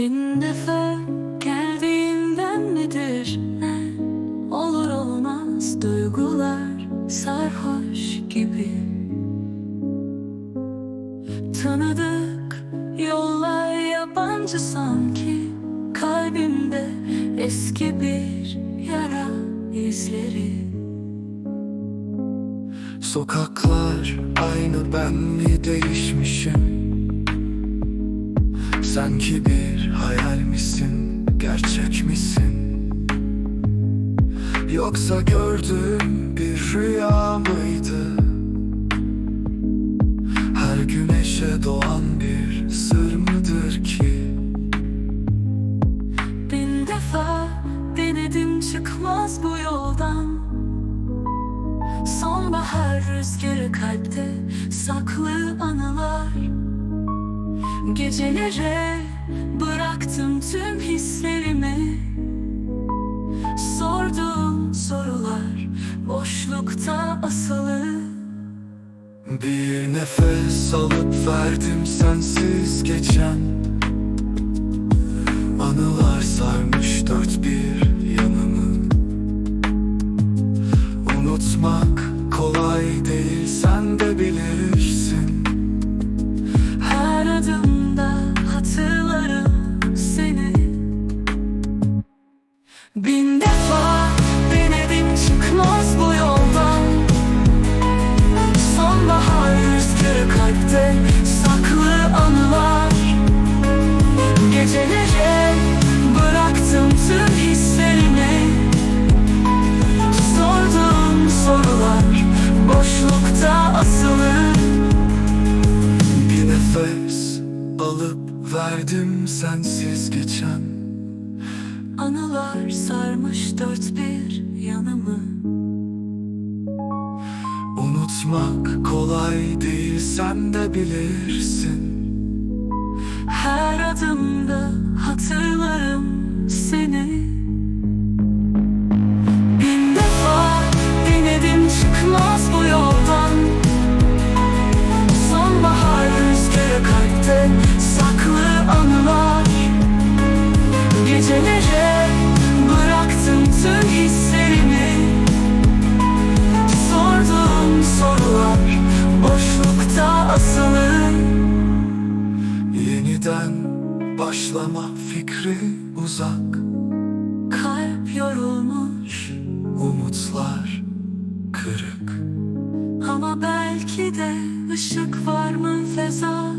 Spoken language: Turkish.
Bin defa geldiğinden midir ne Olur olmaz duygular sarhoş gibi. Tanıdık yollar yabancı sanki. Kalbimde eski bir yara izleri. Sokaklar aynı ben mi değişmişim Sanki bir hayal misin, gerçek misin? Yoksa gördüğüm bir rüya mıydı? Her güneşe doğan bir sır mıdır ki? Bin defa denedim çıkmaz bu yoldan. Sonbahar rüzgarı kalpte saklı anılar Gecelere bıraktım tüm hislerimi. Sorduğum sorular boşlukta asılı. Bir nefes alıp verdim sensiz geçen Anılar alıp verdim sensiz geçen. Anılar sarmış dört bir yanımı. Unutmak kolay değil sen de bilirsin. Her adımda hatırlarım kalpte saklı anılar Gecelere bıraktım tüm hislerimi. Sorduğum sorular boşlukta asılı. Yeniden başlama fikri uzak. Kalp yorulmuş Umutlar kırık. Ama belki de ışık var mı feza